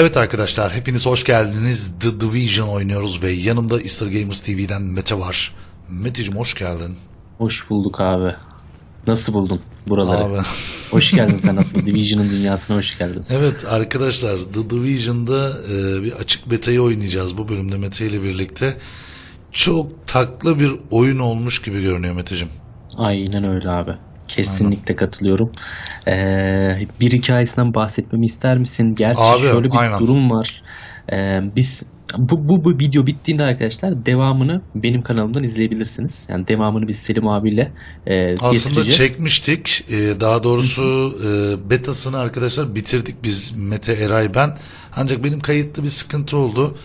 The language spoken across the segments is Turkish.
Evet arkadaşlar hepiniz hoş geldiniz. The Division oynuyoruz ve yanımda Easter Gamers TV'den Mete var. Meteciğim hoş geldin. Hoş bulduk abi. Nasıl buldun buraları? Abi. Hoş geldin sen aslında. Division'ın dünyasına hoş geldin. Evet arkadaşlar The Division'da e, bir açık beta'yı oynayacağız bu bölümde Mete ile birlikte. Çok taklı bir oyun olmuş gibi görünüyor Meteciğim. Aynen öyle abi. Kesinlikle katılıyorum. Ee, bir hikayesinden bahsetmemi ister misin? Gerçi Abi, şöyle bir aynen. durum var. Ee, biz bu, bu, bu video bittiğinde arkadaşlar devamını benim kanalımdan izleyebilirsiniz. Yani devamını biz Selim abiyle e, Aslında çekmiştik. E, daha doğrusu e, betasını arkadaşlar bitirdik biz Mete Eray ben. Ancak benim kayıtlı bir sıkıntı oldu.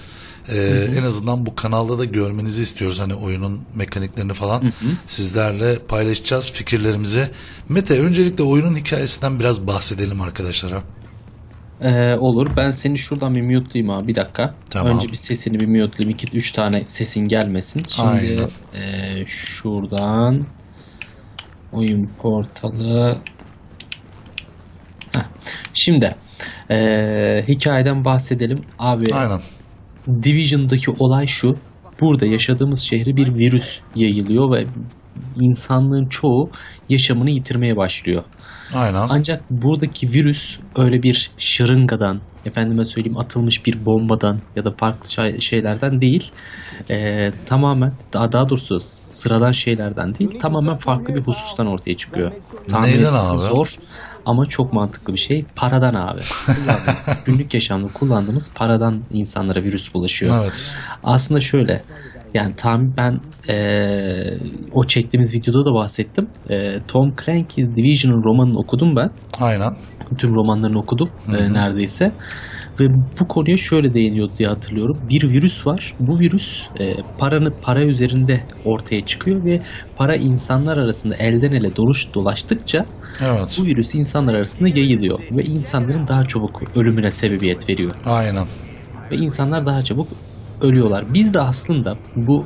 E, en azından bu kanalda da görmenizi istiyoruz. Hani oyunun mekaniklerini falan sizlerle paylaşacağız fikirlerimizi. Mete öncelikle oyunun hikayesinden biraz bahsedelim arkadaşlara. Ee, olur. Ben seni şuradan bir mute'layayım abi. Bir dakika. Tamam. Önce bir sesini bir mute'layayım. 2 3 tane sesin gelmesin. Şimdi Aynen. e, şuradan oyun portalı Heh. Şimdi e, hikayeden bahsedelim. Abi Aynen. Division'daki olay şu. Burada yaşadığımız şehre bir virüs yayılıyor ve insanlığın çoğu yaşamını yitirmeye başlıyor. Aynen. Ancak buradaki virüs öyle bir şırıngadan, efendime söyleyeyim atılmış bir bombadan ya da farklı şey- şeylerden değil. Ee, tamamen daha, daha doğrusu sıradan şeylerden değil. Tamamen farklı bir husustan ortaya çıkıyor. Tahmin Neyden abi? zor ama çok mantıklı bir şey. Paradan abi. Günlük yaşamda kullandığımız paradan insanlara virüs bulaşıyor. Evet. Aslında şöyle yani tam ben eee, o çektiğimiz videoda da bahsettim. Eee, Tom Clancy's Division'ın romanını okudum ben. Aynen. Tüm romanlarını okudum eee, neredeyse. Ve bu konuya şöyle değiniyordu diye hatırlıyorum. Bir virüs var. Bu virüs eee paranı para üzerinde ortaya çıkıyor ve para insanlar arasında elden ele doluş dolaştıkça Evet. bu virüs insanlar arasında yayılıyor ve insanların daha çabuk ölümüne sebebiyet veriyor Aynen. ve insanlar daha çabuk ölüyorlar. Biz de aslında bu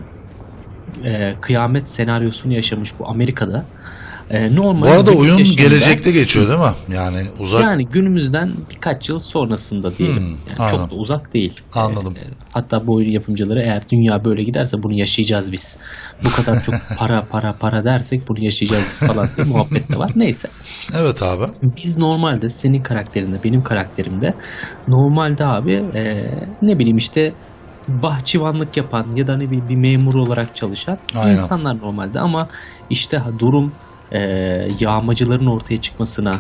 e, kıyamet senaryosunu yaşamış bu Amerika'da e, normal Bu arada oyun gelecekte geçiyor değil mi? Yani uzak. yani günümüzden birkaç yıl sonrasında diyelim. Hmm, yani aynen. çok da uzak değil. Anladım. E, hatta bu oyun yapımcıları eğer dünya böyle giderse bunu yaşayacağız biz. Bu kadar çok para para para dersek bunu yaşayacağız biz falan diye muhabbet de var. Neyse. Evet abi. Biz normalde senin karakterinde, benim karakterimde normalde abi e, ne bileyim işte bahçıvanlık yapan ya da ne bileyim bir memur olarak çalışan Aynen. insanlar normalde ama işte durum e, yağmacıların ortaya çıkmasına,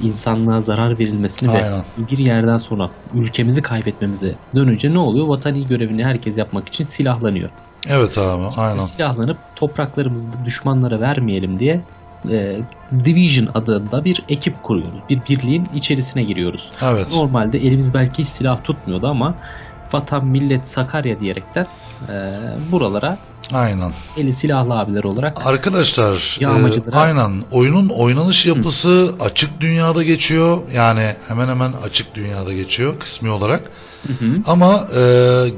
insanlığa zarar verilmesine Aynen. ve bir yerden sonra ülkemizi kaybetmemize dönünce ne oluyor? Vatani görevini herkes yapmak için silahlanıyor. Evet abi. Biz Aynen. silahlanıp topraklarımızı düşmanlara vermeyelim diye e, Division adında bir ekip kuruyoruz. Bir birliğin içerisine giriyoruz. Evet. Normalde elimiz belki hiç silah tutmuyordu ama vatan millet Sakarya diyerekten e, buralara Aynen. eli silahlı abiler olarak Arkadaşlar e, aynen oyunun oynanış yapısı açık dünyada geçiyor. Yani hemen hemen açık dünyada geçiyor kısmi olarak. Hı hı. Ama e,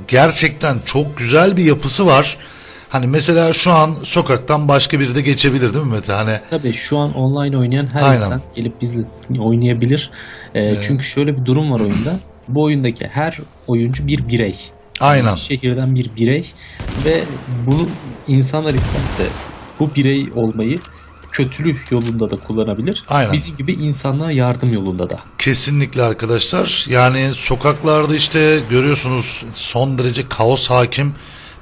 gerçekten çok güzel bir yapısı var. Hani mesela şu an sokaktan başka biri de geçebilir değil mi Mete? Hani Tabii şu an online oynayan her Aynen. insan gelip bizle oynayabilir. E, Evet. Çünkü şöyle bir durum var oyunda. Bu oyundaki her oyuncu bir birey. Aynen. şehirden bir birey ve bunu insanlar isterse bu birey olmayı kötülük yolunda da kullanabilir. Aynen. Bizim gibi insanlığa yardım yolunda da. Kesinlikle arkadaşlar. Yani sokaklarda işte görüyorsunuz son derece kaos hakim.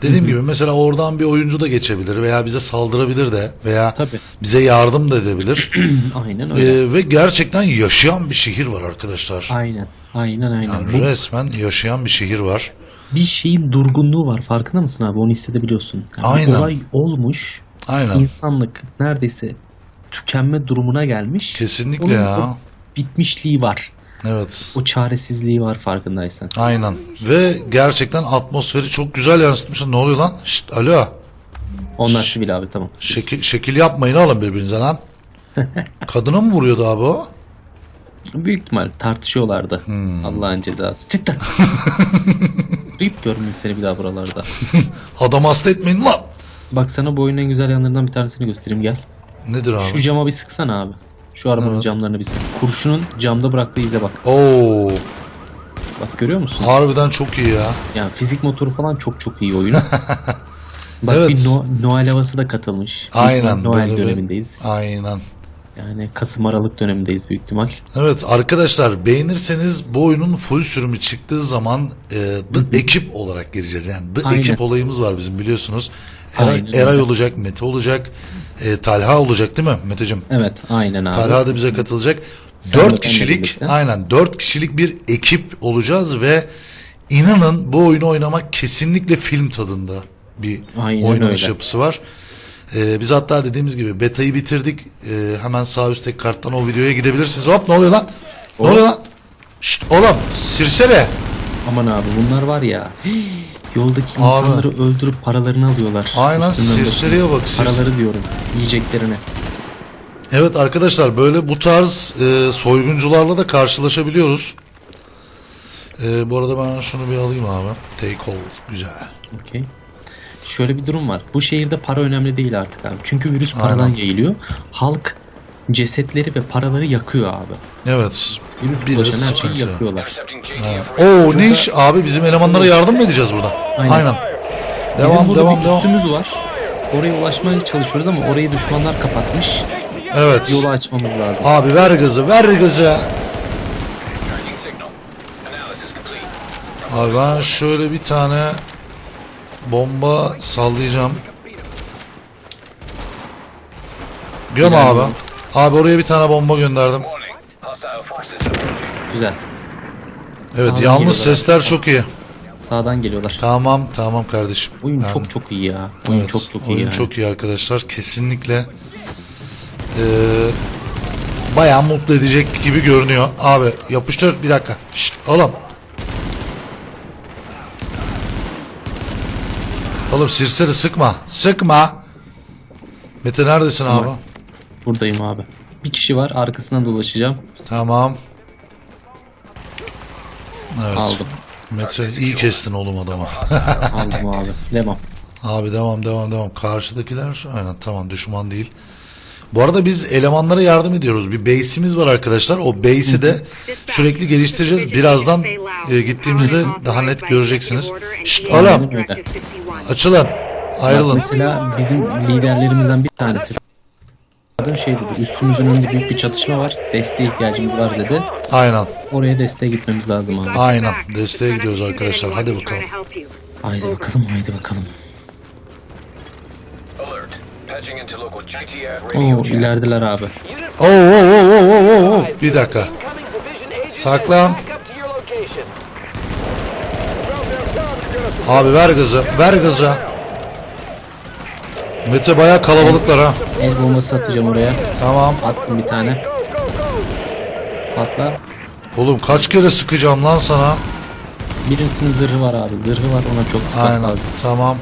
Dediğim gibi mesela oradan bir oyuncu da geçebilir veya bize saldırabilir de veya Tabii. bize yardım da edebilir. Aynen öyle. Ee, ve gerçekten yaşayan bir şehir var arkadaşlar. aynen. Aynen aynen. Yani Bu resmen yaşayan bir şehir var. Bir şeyin durgunluğu var. Farkında mısın abi? Onu hissedebiliyorsun. Yani Aynen. olay olmuş. Aynen. insanlık neredeyse tükenme durumuna gelmiş. Kesinlikle Onun ya. bitmişliği var. Evet. O çaresizliği var farkındaysan. Aynen. Ve gerçekten atmosferi çok güzel yansıtmışlar. Ne oluyor lan? Şşt, alo. Onlar sivil abi tamam. Şekil, şekil yapmayın oğlum birbirinize lan. Kadına mı vuruyordu abi o? Büyük ihtimal tartışıyorlardı. Hmm. Allah'ın cezası. Cidden. Deyip görmeyeyim seni bir daha buralarda. Adam hasta etmeyin lan. Bak sana bu oyunun en güzel yanlarından bir tanesini göstereyim gel. Nedir abi? Şu cama bir sıksana abi. Şu arabanın Evet. camlarını bir sık. Kurşunun camda bıraktığı ize bak. Oo. Bak görüyor musun? Harbiden çok iyi ya. Yani fizik motoru falan çok çok iyi oyun. Bak Evet. bir no- Noel havası da katılmış. Aynen. Noel böyle bir- dönemindeyiz. Aynen. Yani Kasım Aralık dönemindeyiz büyük ihtimal. Evet arkadaşlar beğenirseniz bu oyunun full sürümü çıktığı zaman e, The ekip olarak gireceğiz. Yani The Aynen. ekip olayımız var bizim biliyorsunuz. Eray, Aynen Eray olacak, Mete olacak, e, Talha olacak değil mi Meteciğim? Evet aynen abi. Talha da bize katılacak. Sen de Dört benle kişilik, birlikte. aynen dört kişilik bir ekip olacağız ve inanın bu oyunu oynamak kesinlikle film tadında bir Aynen oynanış öyle. yapısı var. Ee, biz hatta dediğimiz gibi beta'yı bitirdik. Ee, hemen sağ üstteki karttan o videoya gidebilirsiniz. Hop ne oluyor lan? Ne oluyor lan? Şşt oğlum sirsene. Aman abi bunlar var ya. Yoldaki Abi. insanları öldürüp paralarını alıyorlar. Aynen Üstünden sirseriye bak. sirs- Paraları diyorum. Yiyeceklerine. Evet arkadaşlar böyle bu tarz e, soyguncularla da karşılaşabiliyoruz. E, bu arada ben şunu bir alayım abi. Take hold. Güzel. Okey. Şöyle bir durum var. Bu şehirde para önemli değil artık abi. Çünkü virüs paradan Aynen. yayılıyor. Halk cesetleri ve paraları yakıyor abi. Evet. Virüs Biraz bulaşan her şeyi sıkıntı. yakıyorlar. Ha. Oo ne iş abi bizim elemanlara yardım mı edeceğiz burada? Aynen. Aynen. Bizim Devam burada devam bir devam. üssümüz var. Oraya ulaşmaya çalışıyoruz ama orayı düşmanlar kapatmış. Evet. Yolu açmamız lazım. Abi ver gazı ver gazı. Abi ben şöyle bir tane bomba sallayacağım. Göm abi. Abi oraya bir tane bomba gönderdim. Güzel. Evet Sağdan yalnız geliyorlar. sesler çok iyi. Sağdan geliyorlar. Tamam tamam kardeşim. Oyun Ben- çok çok iyi ya. Oyun Evet, çok çok iyi oyun yani. çok iyi arkadaşlar. Kesinlikle eee bayağı mutlu edecek gibi görünüyor. Abi yapıştır bir dakika. Şşt oğlum. Oğlum sirseri sıkma. Sıkma. Mete neredesin abi? Tamam. Buradayım abi. Bir kişi var arkasından dolaşacağım. Tamam. Evet. Aldım. Mete iyi kestin oğlum adamı. Aldım abi. Devam. Abi devam devam devam. Karşıdakiler aynen tamam düşman değil. Bu arada biz elemanlara yardım ediyoruz. Bir base'imiz var arkadaşlar. O base'i de sürekli geliştireceğiz. Birazdan e, gittiğimizde daha net göreceksiniz. Şşt oğlum açılın. Ayrılın. mesela bizim liderlerimizden bir tanesi şey dedi üstümüzün önünde büyük bir çatışma var desteğe ihtiyacımız var dedi Aynen. oraya desteğe gitmemiz lazım abi Aynen. Desteğe gidiyoruz arkadaşlar. Hadi bakalım. haydi bakalım haydi bakalım Oo ilerideler abi Oo oo oo oo oo oo. Bir dakika. Saklan. Abi ver gazı. Ver gazı. Mete bayağı kalabalıklar ha. el bombası atacağım oraya Tamam. attım bir tane patla Oğlum kaç kere sıkacağım lan sana? birisinin zırhı var abi zırhı var ona çok sıkmak Aynen. lazım Tamam.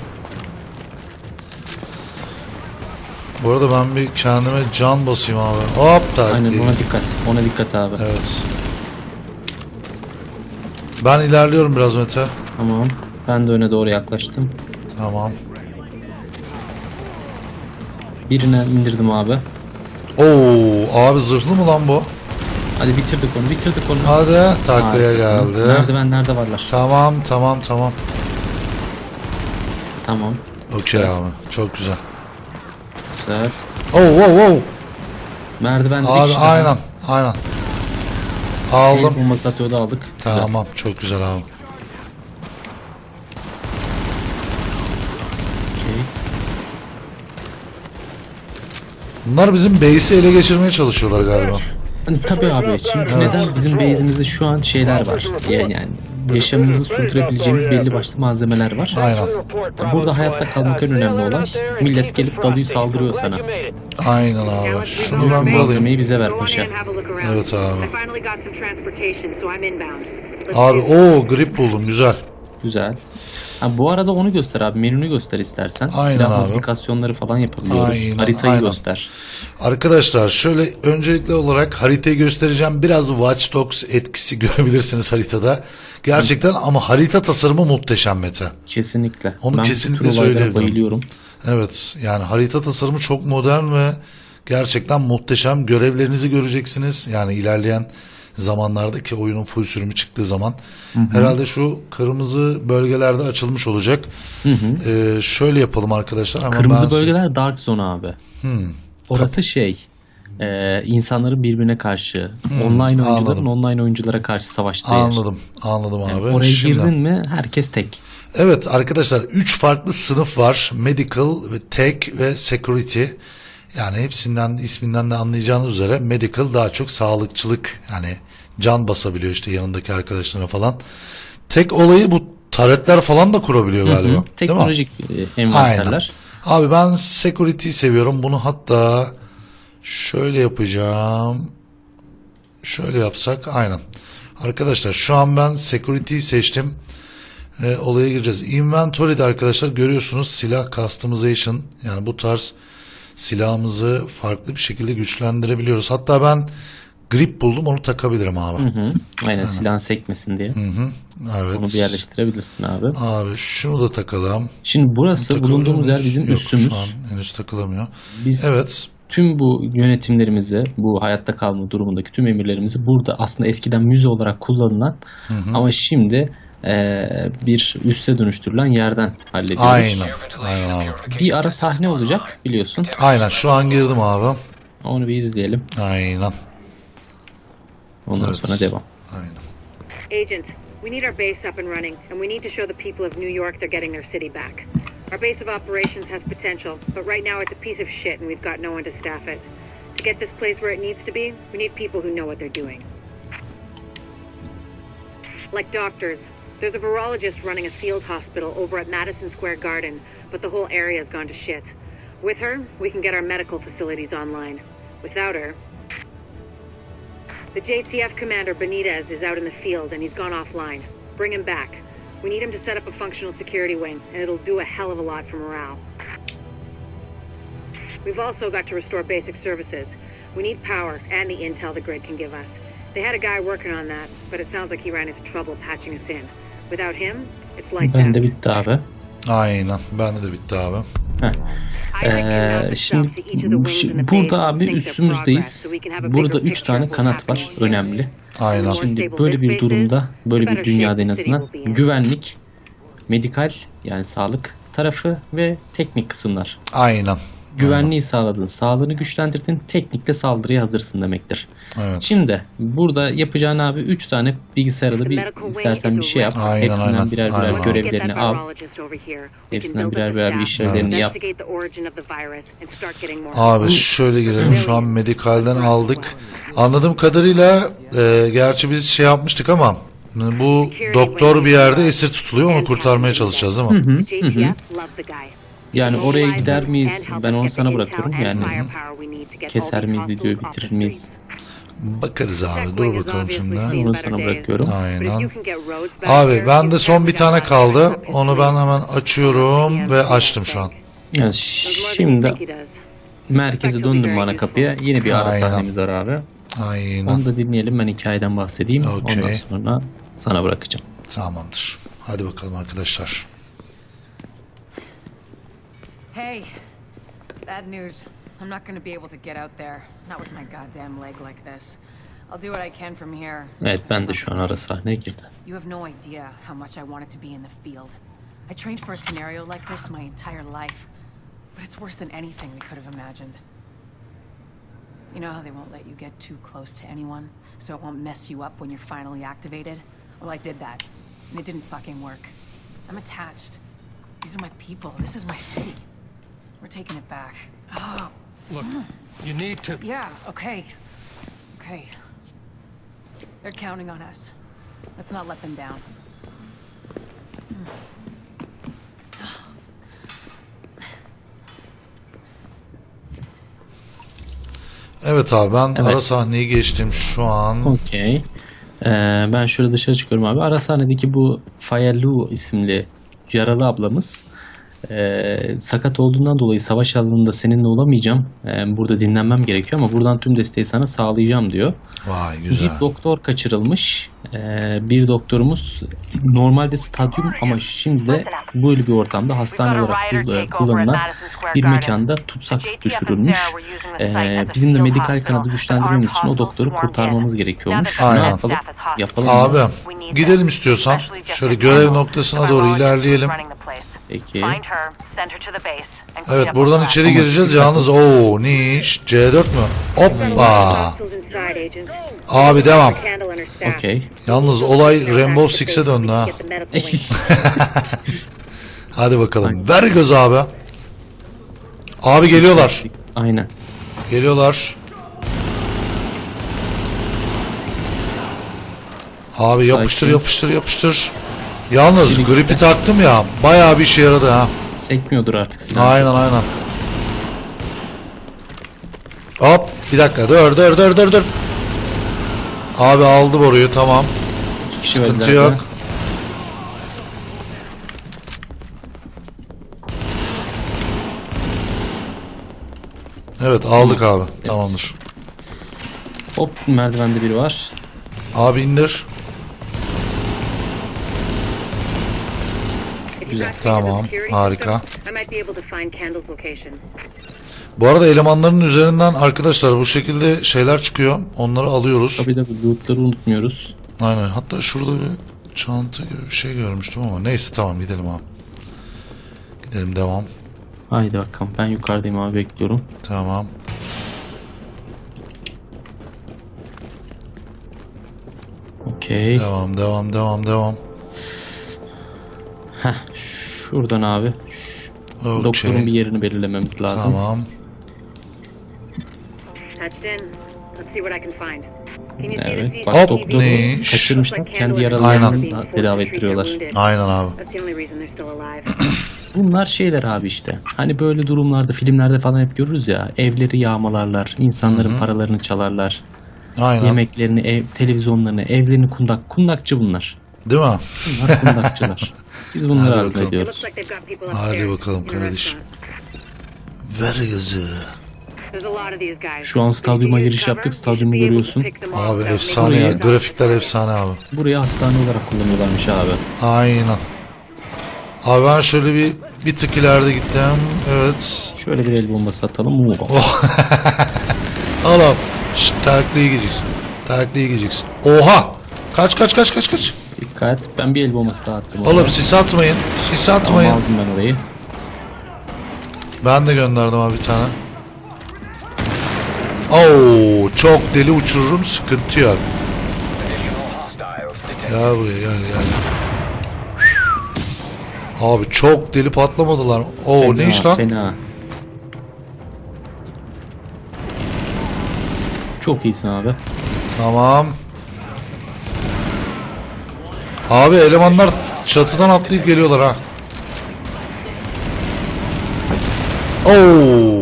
Bu arada ben bir kendime can basayım abi. Hop tak aynen ona dikkat ona dikkat abi Evet. Ben ilerliyorum biraz Mete. tamam ben de öne doğru yaklaştım Tamam. birine indirdim abi Oo abi zırhlı mı lan bu? hadi bitirdik onu bitirdik onu Hadi taklaya Harikasınız. geldi. merdivenlerde varlar Tamam tamam tamam. tamam Okey abi. Çok güzel. güzel Oo oo oo. Merdivende bir Abi kişi daha. aynen aynen. El Aldım. bombası atıyordu aldık. Güzel. Tamam çok güzel abi. Okey. Bunlar bizim base'i ele geçirmeye çalışıyorlar galiba. Hani tabii abi çünkü Evet. neden bizim base'imizde şu an şeyler var. Yani, yani yaşamımızı sürdürebileceğimiz belli başlı malzemeler var. Aynen. Burada hayatta kalmak en önemli olay. Millet gelip dalıyor saldırıyor sana. Aynen abi. Şunu ben. Malzemeyi bize ver paşa. Evet abi. Abi Abi o grip buldum güzel. Güzel. Ha, bu arada onu göster abi. Menünü göster istersen. Aynen Silah abi. modifikasyonları falan yapabiliyoruz. Aynen, Haritayı aynen. göster. Arkadaşlar şöyle öncelikli olarak haritayı göstereceğim. Biraz Watch Dogs etkisi görebilirsiniz haritada. Gerçekten ama harita tasarımı muhteşem Mete. Kesinlikle. Onu ben kesinlikle söyleyebilirim. bayılıyorum. Evet yani harita tasarımı çok modern ve gerçekten muhteşem. Görevlerinizi göreceksiniz. Yani ilerleyen zamanlarda ki oyunun full sürümü çıktığı zaman herhalde şu kırmızı bölgelerde açılmış olacak. Ee, şöyle yapalım arkadaşlar. Ama Kırmızı ben siz- bölgeler Dark Zone abi. Hmm. Orası şey e, insanların birbirine karşı online oyuncuların Hmm, anladım. online oyunculara karşı savaştığı yer. Anladım. Anladım Yani abi. oraya Şimdi- girdin mi herkes tek. Evet arkadaşlar 3 farklı sınıf var. Medical, ve Tech ve Security. Yani hepsinden isminden de anlayacağınız üzere medical daha çok sağlıkçılık yani can basabiliyor işte yanındaki arkadaşlarına falan. Tek olayı bu taretler falan da kurabiliyor galiba. Hı, mi? Teknolojik e, envanterler. Abi ben security'yi seviyorum. Bunu hatta şöyle yapacağım. Şöyle yapsak aynen. Arkadaşlar şu an ben security'yi seçtim. E, olaya gireceğiz. Inventory'de arkadaşlar görüyorsunuz silah customization yani bu tarz silahımızı farklı bir şekilde güçlendirebiliyoruz. Hatta ben grip buldum onu takabilirim abi. Hı hı. Aynen silahın sekmesin diye. Hı hı. Evet. Onu bir yerleştirebilirsin abi. Abi şunu da takalım. Şimdi burası bulunduğumuz yer bizim Yok, üssümüz. Şu an henüz takılamıyor. Biz Evet. tüm bu yönetimlerimizi, bu hayatta kalma durumundaki tüm emirlerimizi burada aslında eskiden müze olarak kullanılan ama şimdi eee, bir üsse dönüştürülen yerden hallediyoruz. Aynen. Aynen abi. Bir ara sahne olacak biliyorsun. Aynen şu an girdim abi. Onu bir izleyelim. Aynen. Ondan Evet. sonra devam. Aynen. Agent, we need our base up and running, and we need to show the people of New York they're getting their city back. Our base of operations has potential, but right now it's a piece of shit and we've got no one to staff it. To get this place where it needs to be, we need people who know what they're doing. Like doctors. There's a virologist running a field hospital over at Madison Square Garden, but the whole area's gone to shit. With her, we can get our medical facilities online. Without her, the JTF commander Benitez is out in the field and he's gone offline. Bring him back. We need him to set up a functional security wing, and it'll do a hell of a lot for morale. We've also got to restore basic services. We need power and the intel the grid can give us. They had a guy working on that, but it sounds like he ran into trouble patching us in. Without him, it's like Ben de bitti abi. Aynen. Bende de bitti abi. Heh. Ee, şimdi burada abi üstümüzdeyiz. Burada bigger üç picture tane of what kanat var önemli. Aynen. Şimdi böyle bir durumda, böyle bir dünyada en azından güvenlik, medikal yani sağlık tarafı ve teknik kısımlar. Aynen. Güvenliği sağladın, sağlığını güçlendirdin, teknikle saldırıya hazırsın demektir. Evet. Şimdi burada yapacağın abi 3 tane bilgisayarda bir istersen bir şey yap. Aynen, Hepsinden aynen. birer birer Aynen. görevlerini al. Hepsinden birer birer bir işlevlerini yap. Abi şöyle girelim. Şu an medikalden aldık. Anladığım kadarıyla e, gerçi biz şey yapmıştık ama bu doktor bir yerde esir tutuluyor. Onu kurtarmaya çalışacağız değil mi? Yani oraya gider miyiz? Ben onu sana bırakıyorum. Yani keser miyiz, videoyu bitirir miyiz? Bakarız abi. Dur bakalım şimdi. Onu sana bırakıyorum. Aynen. Abi bende son bir tane kaldı. Onu ben hemen açıyorum ve açtım şu an. Yani şimdi merkeze döndüm bana kapıya. Yine bir ara Aynen. sahnemiz var abi. Aynen. Onu da dinleyelim. Ben hikayeden bahsedeyim. Okey. Ondan sonra sana bırakacağım. Tamamdır. Hadi bakalım arkadaşlar. Hey, bad news. I'm not gonna be able to get out there. Not with my goddamn leg like this. I'll do what I can from here. Evet ben de şu an ara sahneye girdim. You have no idea how much I wanted to be in the field. I trained for a scenario like this my entire life. But it's worse than anything we could have imagined. You know how they won't let you get too close to anyone, so it won't mess you up when you're finally activated? Well, I did that, and it didn't fucking work. I'm attached. These are my people. This is my city. We're taking it back. Oh, Look, you need to. yeah, okay. Okay. They're counting on us. Let's not let them down. Evet abi ben Evet. ara sahneyi geçtim şu an. Okey. Ee, ben şöyle dışarı çıkıyorum abi. Ara sahnedeki bu Fayalu isimli yaralı ablamız Ee, sakat olduğundan dolayı savaş alanında seninle olamayacağım. Ee, burada dinlenmem gerekiyor ama buradan tüm desteği sana sağlayacağım diyor. Vay güzel. Bir doktor kaçırılmış. Ee, bir doktorumuz normalde stadyum ama şimdi de böyle bir ortamda hastane olarak kul- kullanılan bir mekanda tutsak düşürülmüş. Ee, bizim de medikal kanadı güçlendirmemiz için o doktoru kurtarmamız gerekiyormuş. Aynen. Ne yapalım? Yapalım mı? Abi gidelim istiyorsan. Şöyle görev noktasına doğru ilerleyelim. Peki. Evet buradan içeri gireceğiz. Yalnız o niş C4 mü? Hoppa. Abi devam. Okey. Yalnız olay Rainbow Six'e döndü ha. Hadi bakalım. Ver göz abi. Abi geliyorlar. Aynen. Geliyorlar. Abi yapıştır yapıştır yapıştır. Yalnız gripi taktım ya. Bayağı bir işe yaradı ha. Sekmiyordur artık silah. Aynen aynen. Hop bir dakika dur dur dur dur dur. Abi aldı boruyu tamam. İki kişi Sıkıntı yok. de. Evet aldık abi. Tamamdır. Hop merdivende biri var. Abi indir. If you Güzel, got Candle's tamam, security harika. system, I might be able find Candle's location. Bu arada elemanların üzerinden arkadaşlar bu şekilde şeyler çıkıyor. Onları alıyoruz. Tabii de bu lootları unutmuyoruz. Aynen. Hatta şurada bir çanta gibi bir şey görmüştüm ama neyse tamam gidelim abi. Gidelim devam. Haydi bakalım ben yukarıdayım abi bekliyorum. Tamam. Okey. Devam devam devam devam. Heh şuradan abi. Şu Doktorun bir Okey. yerini belirlememiz lazım. Tamam. Touched in. Let's see what I can find. Can you see Evet. Bak Hop, doktoru ne? kaçırmışlar. Kendi yaralarını da tedavi ettiriyorlar. Aynen abi. Bunlar şeyler abi işte. Hani böyle durumlarda filmlerde falan hep görürüz ya. Evleri yağmalarlar. insanların paralarını çalarlar. Aynen. Yemeklerini, ev, televizyonlarını, evlerini kundak. Kundakçı bunlar. Değil mi? Bunlar kundakçılar. Biz bunları Hadi bakalım. Hadi bakalım kardeşim. Ver guys. Şu an stadyuma giriş yaptık, stadyumu görüyorsun. Abi efsane ya. Grafikler efsane abi. Burayı hastane olarak kullanıyorlarmış abi. Aynen. Abi ben şöyle bir bir tık ileride gittim. Evet. Şöyle bir el bombası atalım. Oo. Oğlum. Şşt takliye gideceksin. Takliye gideceksin. Oha. Kaç kaç kaç kaç kaç. Dikkat. Ben bir el bombası daha attım. Oğlum sis atmayın. Sis Tamam, atmayın. aldım ben orayı. Ben de gönderdim abi bir tane. Oo, çok deli uçururum sıkıntı yok. Gel buraya gel gel. Abi çok deli patlamadılar. Oo Fena, ne iş lan? Fena. Çok iyisin abi. Tamam. Abi elemanlar çatıdan atlayıp geliyorlar ha. Oo.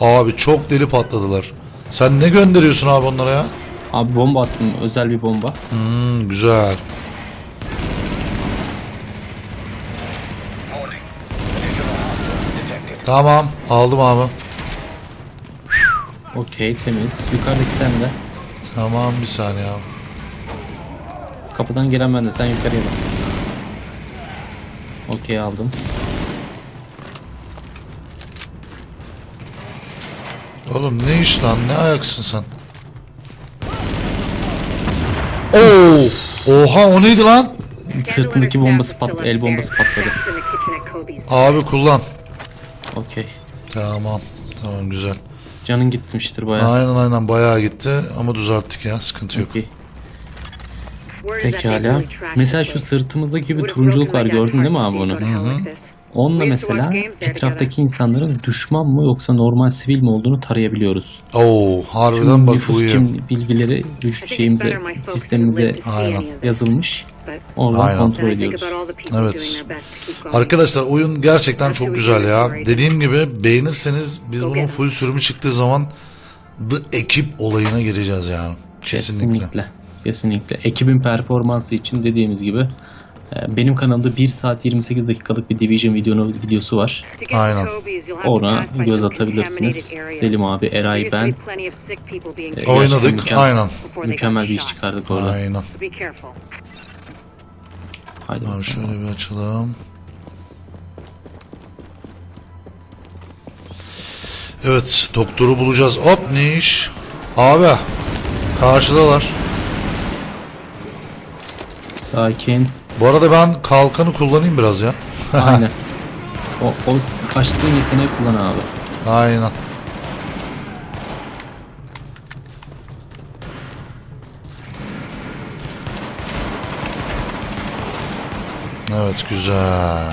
Abi çok deli patladılar. Sen ne gönderiyorsun abi onlara ya? Abi bomba attım. Özel bir bomba. Hmm, güzel. Tamam aldım abi. Okey temiz. Yukarıdaki sen de. Tamam bir saniye abi. Kapıdan gelen ben de. Sen yukarıya bak. Okey aldım. Oğlum ne iş lan ne ayaksın sen? Oo! Oha o neydi lan? Sırtındaki bombası pat el bombası patladı. Abi kullan. Okey. Tamam. Tamam güzel. Canın gitmiştir bayağı. Aynen aynen bayağı gitti ama düzelttik ya sıkıntı yok. Pekala. Mesela şu sırtımızdaki bir turunculuk var gördün değil mi abi onu? Onunla mesela etraftaki insanların düşman mı yoksa normal sivil mi olduğunu tarayabiliyoruz. Oo harbiden Tüm bak nüfus kim bilgileri düş şeyimize, sistemimize Aynen. yazılmış. Oradan Aynen. kontrol ediyoruz. Evet. Arkadaşlar oyun gerçekten çok güzel ya. Dediğim gibi beğenirseniz biz bunun full sürümü çıktığı zaman The ekip olayına gireceğiz yani. Kesinlikle. Kesinlikle. Kesinlikle. Ekibin performansı için dediğimiz gibi Ee, Benim kanalımda 1 saat 28 dakikalık bir Division videonun videosu var. Aynen. Ona göz atabilirsiniz. Selim abi, Eray ben killed Oynadık. mükemmel- Aynen. mükemmel bir iş çıkardık orada. Aynen. Haydi Abi bakalım. şöyle bir açalım. Evet, doktoru bulacağız. Hop ne iş? Abi, karşıdalar. Sakin. Bu arada ben kalkanı kullanayım biraz ya. Aynen. O, o açtığın yeteneği kullan abi. Aynen. Evet güzel.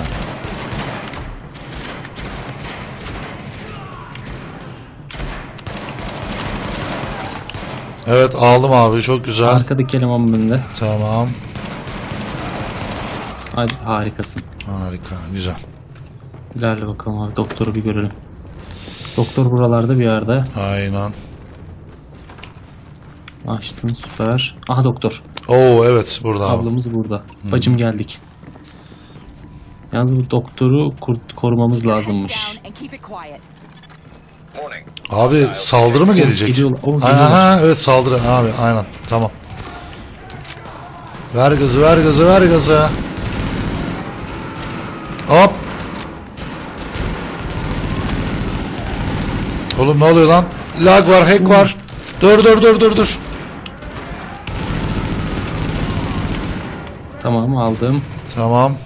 Evet aldım abi çok güzel. Arkadaki eleman bende. Tamam. Hadi harikasın. Harika güzel. İlerle bakalım abi. Doktoru bir görelim. Doktor buralarda bir yerde. Aynen. Açtın süper. Aha doktor. Oo evet burada abi. Ablamız burada. Bacım geldik. Yalnız bu doktoru kurt korumamız lazımmış. Abi saldırı mı gelecek? Geliyorlar. Oh, Aynen geliyorlar. ha, evet saldırı abi aynen tamam. Ver gazı ver gazı ver gazı. Hop. Oğlum ne oluyor lan? Lag var hack var. Dur dur dur dur dur. Tamam aldım. Tamam.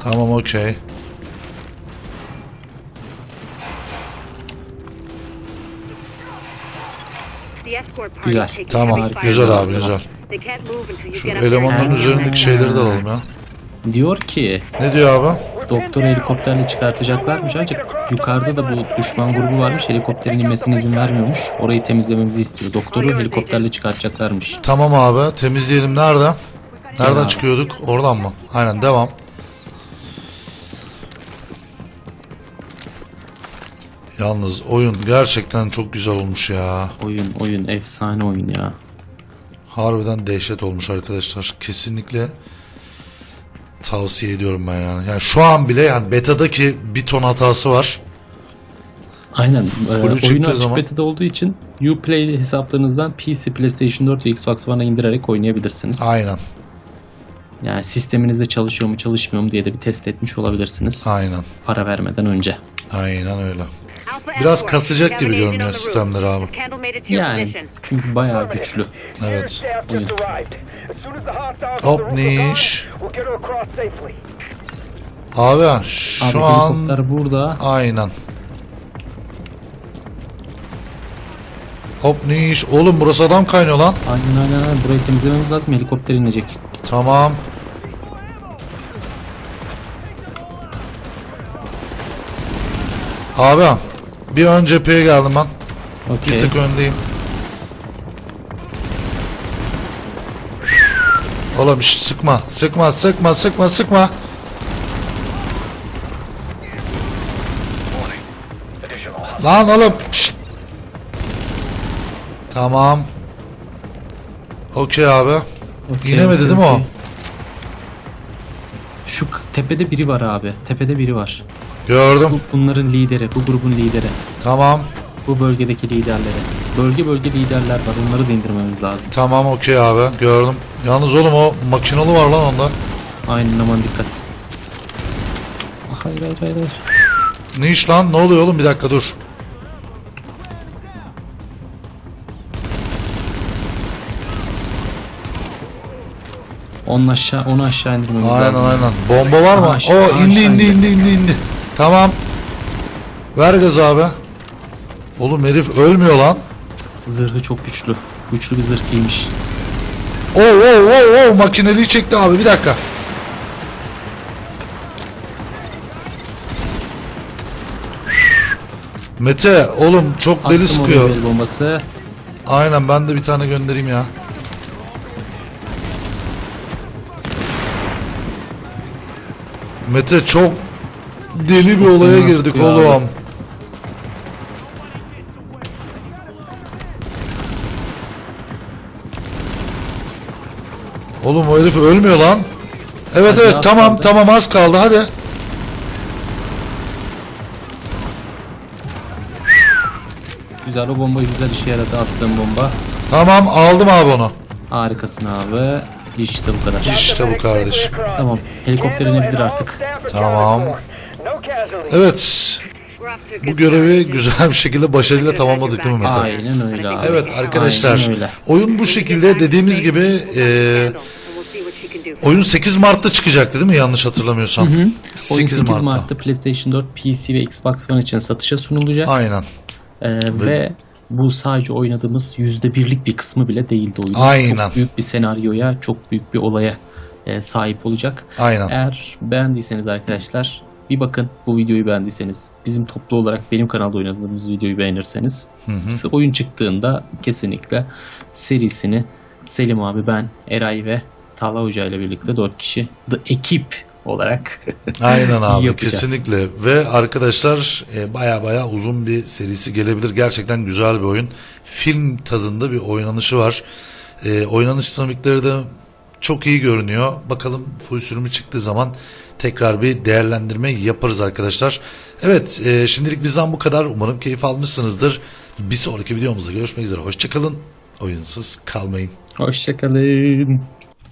Tamam okey. Güzel. Tamam, güzel abi güzel. Şu elemanların üzerindeki şeyleri de alalım ya. Diyor ki Ne diyor abi? doktoru helikopterle çıkartacaklarmış ancak yukarıda da bu düşman grubu varmış. Helikopterin inmesine izin vermiyormuş. Orayı temizlememizi istiyor. Doktoru helikopterle çıkartacaklarmış. Tamam abi temizleyelim nerede? Nereden abi. çıkıyorduk? Oradan mı? Aynen devam. Yalnız oyun gerçekten çok güzel olmuş ya. Oyun oyun efsane oyun ya. Harbiden dehşet olmuş arkadaşlar. Kesinlikle tavsiye ediyorum ben yani. Yani şu an bile yani betadaki bir ton hatası var. Aynen. E, çıktığı oyunu açık zaman- beta'da olduğu için Uplay hesaplarınızdan PC, PlayStation 4 ve Xbox One'a indirerek oynayabilirsiniz. Aynen. Yani sisteminizde çalışıyor mu çalışmıyor mu diye de bir test etmiş olabilirsiniz. Aynen. Para vermeden önce. Aynen öyle. Biraz kasacak gibi görünüyor sistemleri abi. Yani çünkü bayağı güçlü. Evet. Oyun. Hop niş. Abi şu Abi an helikopter burada. aynen. Hop niş. Oğlum burası adam kaynıyor lan. Aynen aynen aynen. Burayı temizlememiz lazım. Helikopter inecek. Tamam. Abi bir ön cepheye geldim ben. Bir Okey. tık öndeyim. Oğlum şş, sıkma, sıkma, sıkma, sıkma, sıkma. Lan oğlum. şşt. Tamam. Okey abi. Okey, İnemedi okey, değil mi o? okey. Şu tepede biri var abi. Tepede biri var. Gördüm. Bu bunların lideri. Bu grubun lideri. Tamam. Bu bölgedeki liderleri. Bölge bölge liderler var. Onları da indirmemiz lazım. Tamam okey abi. Gördüm. Yalnız oğlum o makinalı var lan onda. Aynen aman dikkat. Hayır hayır hayır. hayır. Ne iş lan? Ne oluyor oğlum? Bir dakika dur. Onun aşağı, onu aşağı indirmemiz Aynen lazım. aynen. Bomba var mı? Aşağı- o indi indi indi. indi indi indi. Tamam. Ver gaz abi. Oğlum herif ölmüyor lan. Zırhı çok güçlü. Güçlü bir zırh giymiş. Oo oo oo oo makineliği çekti abi bir dakika. Mete oğlum çok deli Attım sıkıyor. oraya el bombası. Aynen ben de bir tane göndereyim ya. Mete çok deli bir olaya Nasıl girdik ya abi? oğlum. Oğlum o herif ölmüyor lan. Evet Hadi evet az tamam kaldı. tamam az kaldı hadi. Güzel o bomba güzel işe yaradı attığım bomba. Tamam aldım abi onu. Harikasın abi. İşte bu kadar. İşte bu kardeşim. Tamam. Helikopter inebilir artık. Tamam. Evet bu görevi güzel bir şekilde başarıyla tamamladık değil mi Mete? Aynen öyle abi. Evet arkadaşlar Aynen öyle. oyun bu şekilde dediğimiz gibi e, oyun 8 Mart'ta çıkacaktı değil mi yanlış hatırlamıyorsam. Hı hı. Oyun 8, 8 Mart'ta. Mart'ta PlayStation 4, PC ve Xbox One için satışa sunulacak. Aynen. Ee, ve bu sadece oynadığımız %1'lik bir kısmı bile değildi oyunun. Aynen. Çok büyük bir senaryoya, çok büyük bir olaya e, sahip olacak. Aynen. Eğer beğendiyseniz arkadaşlar bir bakın bu videoyu beğendiyseniz bizim toplu olarak benim kanalda oynadığımız videoyu beğenirseniz size oyun çıktığında kesinlikle serisini Selim abi ben Eray ve Talha Hoca ile birlikte 4 kişi The Ekip olarak Aynen abi yapacağız. kesinlikle ve arkadaşlar e, baya baya uzun bir serisi gelebilir. Gerçekten güzel bir oyun. Film tadında bir oynanışı var. E, oynanış dinamikleri de çok iyi görünüyor. Bakalım full sürümü çıktığı zaman tekrar bir değerlendirme yaparız arkadaşlar. Evet e, şimdilik bizden bu kadar. Umarım keyif almışsınızdır. Bir sonraki videomuzda görüşmek üzere. Hoşçakalın. Oyunsuz kalmayın. Hoşçakalın.